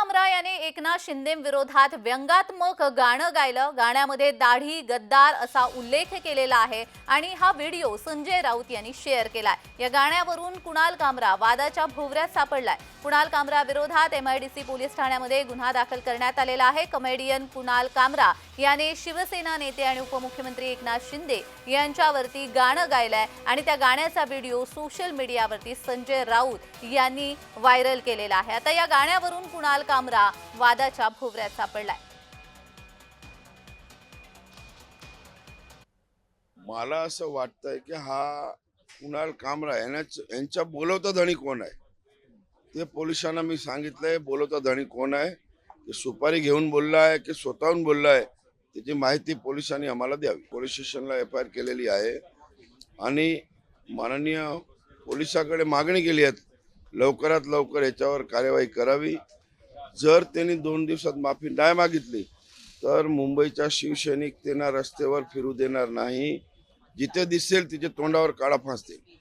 कामरा याने एकनाथ शिंदे विरोधात व्यंगात्मक गाणं गायलं. गाण्यामध्ये दाढी गद्दार असा उल्लेख केलेला आहे आणि हा व्हिडिओ संजय राऊत यांनी शेअर केलाय. या गाण्यावरून कुणाल कामरा वादाच्या भोवऱ्यात सापडलाय. कुणाल कामरा विरोधात एमआयडीसी पोलीस ठाण्यामध्ये गुन्हा दाखल करण्यात आलेला आहे. कमेडियन कुणाल कामरा याने शिवसेना नेते आणि उपमुख्यमंत्री एकनाथ शिंदे यांच्यावरती गाणं गायलंय आणि त्या गाण्याचा व्हिडिओ सोशल मीडियावरती संजय राऊत यांनी व्हायरल केलेला आहे. आता या गाण्यावरून कुणाल कामरा वादाच्या भोवऱ्यात सापडलाय. मला असं वाटतंय की हा कुणाल कामरा यांनाच यांच्या बोलवता धणी कोण आहे? ते पोलिसांना मी सांगितलंय बोलवता धणी कोण आहे? ते सुपारी घेऊन बोलला आहे की स्वतःहून बोलला आहे? त्याची माहिती पोलिसांनी आम्हाला द्यावी. पोलीस स्टेशनला एफ आय आर केलेली आहे. आणि माननीय पोलिसाकडे मागणी केली आहे. लवकरात लवकर याच्यावर कार्यवाही करावी. जर त्यांनी दोन दिवसात माफी नाही मागितली तर मुंबईच्या शिवसैनिक त्यांना रस्त्यावर फिरू देणार नाही. जिथे दिसेल तिथे तोंडावर काळा फासतील.